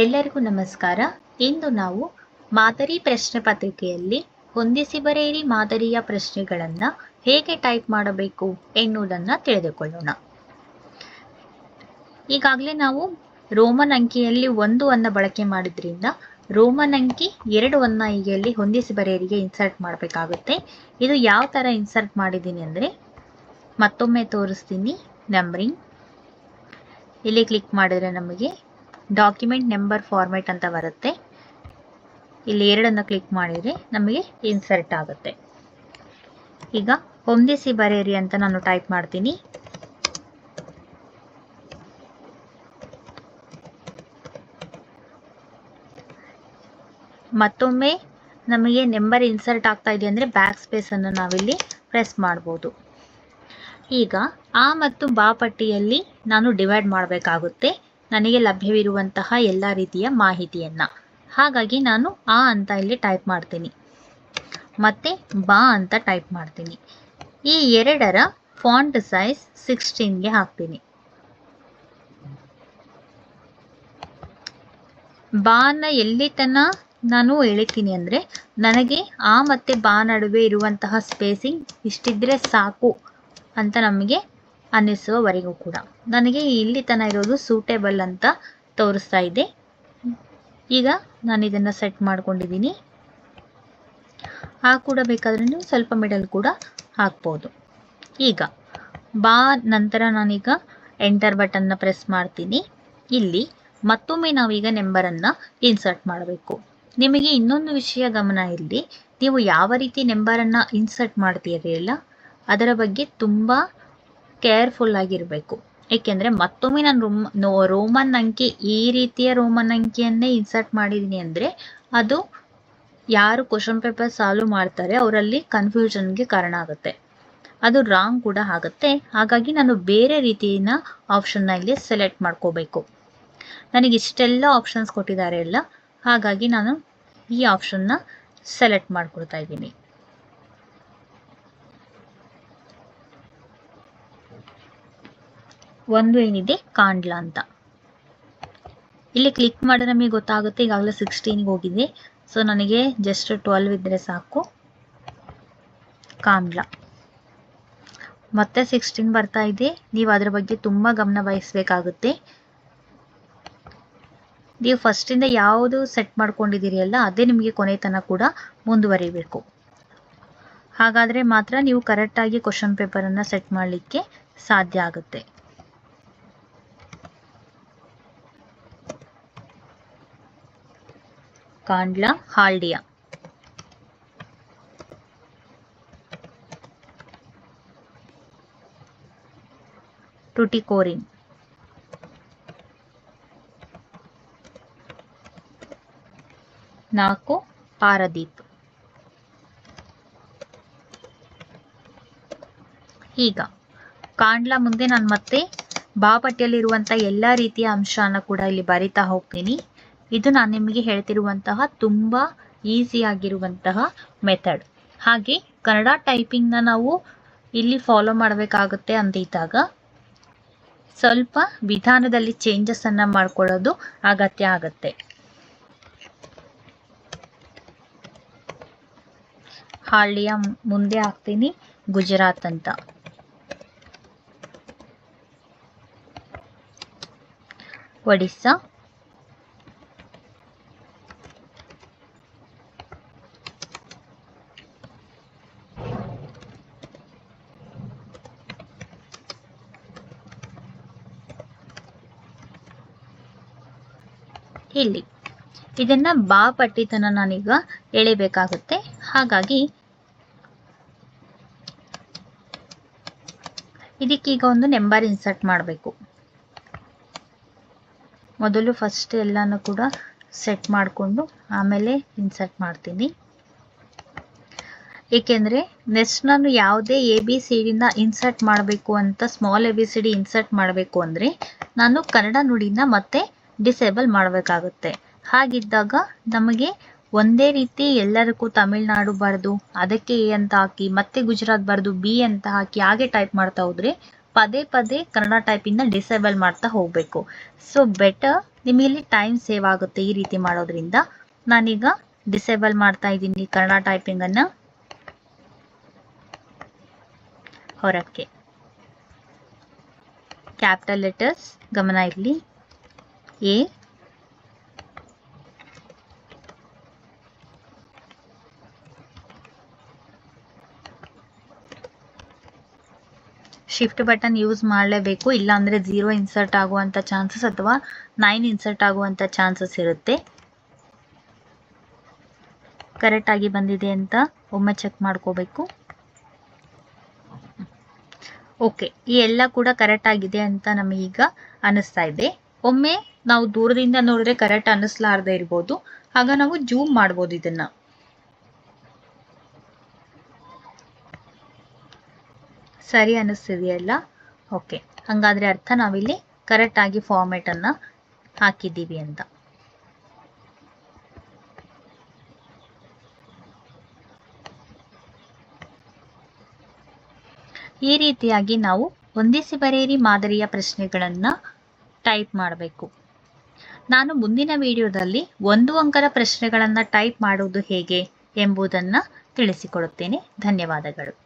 ಎಲ್ಲರಿಗೂ ನಮಸ್ಕಾರ. ಇಂದು ನಾವು ಮಾದರಿ ಪ್ರಶ್ನೆ ಪತ್ರಿಕೆಯಲ್ಲಿ ಹೊಂದಿಸಿ ಬರೆಯಿರಿ ಮಾದರಿಯ ಪ್ರಶ್ನೆಗಳನ್ನು ಹೇಗೆ ಟೈಪ್ ಮಾಡಬೇಕು ಎನ್ನುವುದನ್ನ ತಿಳಿದುಕೊಳ್ಳೋಣ. ಈಗಾಗಲೇ ನಾವು ರೋಮನ್ ಅಂಕಿಯಲ್ಲಿ ಒಂದು ಅನ್ನ ಬಳಕೆ ಮಾಡಿದ್ರಿಂದ ರೋಮನ್ ಅಂಕಿ ಎರಡು ಅನ್ನ ಈಗ ಇಲ್ಲಿ ಹೊಂದಿಸಿ ಬರೆಯರಿಗೆ ಇನ್ಸರ್ಟ್ ಮಾಡಬೇಕಾಗುತ್ತೆ. ಇದು ಯಾವ ಥರ ಇನ್ಸರ್ಟ್ ಮಾಡಿದ್ದೀನಿ ಅಂದರೆ ಮತ್ತೊಮ್ಮೆ ತೋರಿಸ್ತೀನಿ. ನಂಬರಿಂಗ್. ಇಲ್ಲಿ ಕ್ಲಿಕ್ ಮಾಡಿದ್ರೆ ನಮಗೆ ಡಾಕ್ಯುಮೆಂಟ್ ನಂಬರ್ ಫಾರ್ಮೆಟ್ ಅಂತ ಬರುತ್ತೆ. ಇಲ್ಲಿ ಎರಡನ್ನು ಕ್ಲಿಕ್ ಮಾಡಿದರೆ ನಮಗೆ ಇನ್ಸರ್ಟ್ ಆಗುತ್ತೆ. ಈಗ ಹೊಂದಿಸಿ ಬರೆಯಿರಿ ಅಂತ ನಾನು ಟೈಪ್ ಮಾಡ್ತೀನಿ. ಮತ್ತೊಮ್ಮೆ ನಮಗೆ ನಂಬರ್ ಇನ್ಸರ್ಟ್ ಆಗ್ತಾ ಇದೆ ಅಂದರೆ ಬ್ಯಾಕ್ ಸ್ಪೇಸನ್ನು ನಾವಿಲ್ಲಿ ಪ್ರೆಸ್ ಮಾಡ್ಬೋದು. ಈಗ ಆ ಮತ್ತು ಬಾ ಪಟ್ಟಿಯಲ್ಲಿ ನಾನು ಡಿವೈಡ್ ಮಾಡಬೇಕಾಗುತ್ತೆ. ನನಗೆ ಲಭ್ಯವಿರುವಂತಹ ಎಲ್ಲ ರೀತಿಯ ಮಾಹಿತಿಯನ್ನು. ಹಾಗಾಗಿ ನಾನು ಆ ಅಂತ ಇಲ್ಲಿ ಟೈಪ್ ಮಾಡ್ತೀನಿ. ಮತ್ತು ಬಾ ಅಂತ ಟೈಪ್ ಮಾಡ್ತೀನಿ. ಈ ಎರಡರ ಫಾಂಟ್ ಸೈಜ್ ಸಿಕ್ಸ್ಟೀನ್ಗೆ ಹಾಕ್ತೀನಿ. ಬಾನ ಎಲ್ಲಿ ತನ ನಾನು ಹೇಳ್ತೀನಿ ಅಂದರೆ ನನಗೆ ಆ ಮತ್ತು ಬಾ ನಡುವೆ ಇರುವಂತಹ ಸ್ಪೇಸಿಂಗ್ ಇಷ್ಟಿದ್ರೆ ಸಾಕು ಅಂತ ನಮಗೆ ಅನ್ನಿಸುವವರೆಗೂ ಕೂಡ. ನನಗೆ ಇಲ್ಲಿ ತನ ಇರೋದು ಸೂಟೇಬಲ್ ಅಂತ ತೋರಿಸ್ತಾ ಇದೆ. ಈಗ ನಾನು ಇದನ್ನು ಸೆಟ್ ಮಾಡ್ಕೊಂಡಿದ್ದೀನಿ. ಆ ಕೂಡ ನೀವು ಸ್ವಲ್ಪ ಮಿಡಲ್ ಕೂಡ ಹಾಕ್ಬೋದು. ಈಗ, ಬಾ ನಂತರ ನಾನೀಗ ಎಂಟರ್ ಬಟನ್ನ ಪ್ರೆಸ್ ಮಾಡ್ತೀನಿ. ಇಲ್ಲಿ ಮತ್ತೊಮ್ಮೆ ನಾವೀಗ ನೆಂಬರನ್ನು ಇನ್ಸರ್ಟ್ ಮಾಡಬೇಕು. ನಿಮಗೆ ಇನ್ನೊಂದು ವಿಷಯ ಗಮನ ಇಲ್ಲಿ ನೀವು ಯಾವ ರೀತಿ ನೆಂಬರನ್ನು ಇನ್ಸರ್ಟ್ ಮಾಡ್ತೀರಿ ಅದರ ಬಗ್ಗೆ ತುಂಬ ಕೇರ್ಫುಲ್ ಆಗಿರಬೇಕು. ಏಕೆಂದರೆ ಮತ್ತೊಮ್ಮೆ ನಾನು ರೋಮ್ ರೋಮನ್ ಅಂಕಿ, ಈ ರೀತಿಯ ರೋಮನ್ ಅಂಕಿಯನ್ನೇ ಇನ್ಸರ್ಟ್ ಮಾಡಿದ್ದೀನಿ ಅಂದರೆ ಅದು ಯಾರು ಕ್ವಶನ್ ಪೇಪರ್ ಸಾಲ್ವ್ ಮಾಡ್ತಾರೆ ಅವರಲ್ಲಿ ಕನ್ಫ್ಯೂಷನ್ಗೆ ಕಾರಣ ಆಗುತ್ತೆ. ಅದು ರಾಂಗ್ ಕೂಡ ಆಗುತ್ತೆ. ಹಾಗಾಗಿ ನಾನು ಬೇರೆ ರೀತಿಯ ಆಪ್ಷನ್ನ ಇಲ್ಲಿ ಸೆಲೆಕ್ಟ್ ಮಾಡ್ಕೋಬೇಕು. ನನಗೆ ಇಷ್ಟೆಲ್ಲ ಆಪ್ಷನ್ಸ್ ಕೊಟ್ಟಿದ್ದಾರೆ ಎಲ್ಲ ಹಾಗಾಗಿ ನಾನು ಈ ಆಪ್ಷನ್ನ ಸೆಲೆಕ್ಟ್ ಮಾಡ್ಕೊಳ್ತಾ ಇದ್ದೀನಿ. ಒಂದು ಏನಿದೆ? ಕಾಂಡ್ಲ ಅಂತ. ಇಲ್ಲಿ ಕ್ಲಿಕ್ ಮಾಡಿದ್ರೆ ನಮಗೆ ಗೊತ್ತಾಗುತ್ತೆ. ಈಗಾಗಲೇ ಸಿಕ್ಸ್ಟೀನ್ಗೆ ಹೋಗಿದೆ. ಸೊ ನನಗೆ ಜಸ್ಟ್ ಟ್ವೆಲ್ವ್ ಇದ್ದರೆ ಸಾಕು. ಕಾಂಡ್ಲ. ಮತ್ತೆ ಸಿಕ್ಸ್ಟೀನ್ ಬರ್ತಾ ಇದೆ. ನೀವು ಅದರ ಬಗ್ಗೆ ತುಂಬ ಗಮನ ವಹಿಸಬೇಕಾಗುತ್ತೆ. ನೀವು ಫಸ್ಟಿಂದ ಯಾವುದು ಸೆಟ್ ಮಾಡ್ಕೊಂಡಿದ್ದೀರಿ ಅಲ್ಲ, ಅದೇ ನಿಮಗೆ ಕೊನೆ ತನಕ ಕೂಡ ಮುಂದುವರಿಬೇಕು. ಹಾಗಾದರೆ ಮಾತ್ರ ನೀವು ಕರೆಕ್ಟಾಗಿ ಕ್ವಶನ್ ಪೇಪರನ್ನು ಸೆಟ್ ಮಾಡಲಿಕ್ಕೆ ಸಾಧ್ಯ ಆಗುತ್ತೆ. ಕಾಂಡ್ಲಾ, ಹಾಲ್ಡಿಯಾ. ಟುಟಿಕೋರಿನ್ ನಾಲ್ಕು, ಪಾರದೀಪ್. ಈಗ, ಕಾಂಡ್ಲಾ ಮುಂದೆ ನಾನು ಮತ್ತೆ ಬಾಪಟ್ಟಿಯಲ್ಲಿರುವಂಥ ಎಲ್ಲ ರೀತಿಯ ಅಂಶನ ಕೂಡ ಇಲ್ಲಿ ಬರಿತಾ ಹೋಗ್ತೀನಿ. ಇದು ನಾನು ನಿಮಗೆ ಹೇಳ್ತಿರುವಂತಹ ತುಂಬ ಈಸಿ ಆಗಿರುವಂತಹ ಮೆಥಡ್ ಹಾಗೆ ಕನ್ನಡ ಟೈಪಿಂಗ್ನ ನಾವು ಇಲ್ಲಿ ಫಾಲೋ ಮಾಡಬೇಕಾಗುತ್ತೆ ಅಂತ ಇದ್ದಾಗ ಸ್ವಲ್ಪ ವಿಧಾನದಲ್ಲಿ ಚೇಂಜಸ್ ಅನ್ನ ಮಾಡ್ಕೊಳ್ಳೋದು ಅಗತ್ಯ ಆಗುತ್ತೆ. ಹಾಳಿಯ ಮುಂದೆ ಹಾಕ್ತೀನಿ, ಗುಜರಾತ್ ಅಂತ. ಒಡಿಸ್ಸಾ. ಇಲ್ಲಿ. ಇದನ್ನ ಬಾ ಪಟ್ಟಿತನ ನಾನೀಗ ಎಳೆಬೇಕಾಗುತ್ತೆ. ಹಾಗಾಗಿ ಇದಕ್ಕೀಗ ಒಂದು ನೆಂಬರ್ ಇನ್ಸರ್ಟ್ ಮಾಡಬೇಕು. ಮೊದಲು ಫಸ್ಟ್ ಎಲ್ಲಾನು ಕೂಡ ಸೆಟ್ ಮಾಡಿಕೊಂಡು ಆಮೇಲೆ ಇನ್ಸರ್ಟ್ ಮಾಡ್ತೀನಿ. ಏಕೆಂದರೆ ನೆಕ್ಸ್ಟ್ ನಾನು ಯಾವುದೇ ಎ ಬಿ ಸಿ ಡಿನ ಇನ್ಸರ್ಟ್ ಮಾಡಬೇಕು ಅಂತ small A B C D insert ಮಾಡಬೇಕು ಅಂದರೆ ನಾನು ಕನ್ನಡ ನುಡಿನ ಮತ್ತೆ ಡಿಸೇಬಲ್ ಮಾಡಬೇಕಾಗುತ್ತೆ. ಹಾಗಿದ್ದಾಗ ನಮಗೆ ಒಂದೇ ರೀತಿ ಎಲ್ಲರಿಗೂ ತಮಿಳ್ನಾಡು ಬರೆದು, ಅದಕ್ಕೆ ಎ ಅಂತ ಹಾಕಿ, ಮತ್ತೆ ಗುಜರಾತ್ ಬರೆದು, ಬಿ ಅಂತ ಹಾಕಿ ಹಾಗೆ ಟೈಪ್ ಮಾಡ್ತಾ ಹೋದ್ರೆ ಪದೇ ಪದೇ ಕನ್ನಡ ಟೈಪಿಂದ ಡಿಸೇಬಲ್ ಮಾಡ್ತಾ ಹೋಗಬೇಕು. ಸೊ ಬೆಟರ್ ನಿಮಗೆ ಟೈಮ್ ಸೇವ್ ಆಗುತ್ತೆ ಈ ರೀತಿ ಮಾಡೋದ್ರಿಂದ. ನಾನೀಗ ಡಿಸೇಬಲ್ ಮಾಡ್ತಾ ಇದ್ದೀನಿ ಕನ್ನಡ ಟೈಪಿಂಗ್ ಅನ್ನ. ಹೊರಕ್ಕೆ. ಕ್ಯಾಪಿಟಲ್ ಲೆಟರ್ಸ್ ಗಮನ ಇರಲಿ. ಎ ಶಿಫ್ಟ್ ಬಟನ್ ಯೂಸ್ ಮಾಡಲೇಬೇಕು, ಇಲ್ಲಾಂದರೆ ಜೀರೋ ಇನ್ಸರ್ಟ್ ಆಗುವಂಥ ಚಾನ್ಸಸ್ ಅಥವಾ ನೈನ್ ಇನ್ಸರ್ಟ್ ಆಗುವಂಥ ಚಾನ್ಸಸ್ ಇರುತ್ತೆ. ಕರೆಕ್ಟಾಗಿ ಬಂದಿದೆ ಅಂತ ಒಮ್ಮೆ ಚೆಕ್ ಮಾಡ್ಕೋಬೇಕು. ಓಕೆ ಈ ಎಲ್ಲ ಕೂಡ ಕರೆಕ್ಟ್ ಆಗಿದೆ ಅಂತ ನಮಗೀಗ ಅನಿಸ್ತಾ ಇದೆ. ಒಮ್ಮೆ ನಾವು ದೂರದಿಂದ ನೋಡಿದ್ರೆ ಕರೆಕ್ಟ್ ಅನ್ನಿಸ್ಲಾರ್ದೆ ಇರ್ಬೋದು. ಆಗ ನಾವು ಜೂಮ್ ಮಾಡ್ಬೋದು ಇದನ್ನ. ಸರಿ ಅನ್ನಿಸ್ತಿದೆಯಲ್ಲ? ಓಕೆ ಹಂಗಾದ್ರೆ ಅರ್ಥ ನಾವಿಲ್ಲಿ ಕರೆಕ್ಟ್ ಆಗಿ ಫಾರ್ಮೆಟ್ ಅನ್ನ ಹಾಕಿದ್ದೀವಿ ಅಂತ. ಈ ರೀತಿಯಾಗಿ ನಾವು ಹೊಂದಿಸಿ ಬರೆಯಿರಿ ಮಾದರಿಯ ಪ್ರಶ್ನೆಗಳನ್ನು ಟೈಪ್ ಮಾಡಬೇಕು. ನಾನು ಮುಂದಿನ ವಿಡಿಯೋದಲ್ಲಿ ಒಂದು ಅಂಕದ ಪ್ರಶ್ನೆಗಳನ್ನು ಟೈಪ್ ಮಾಡುವುದು ಹೇಗೆ ಎಂಬುದನ್ನು ತಿಳಿಸಿಕೊಡುತ್ತೇನೆ. ಧನ್ಯವಾದಗಳು.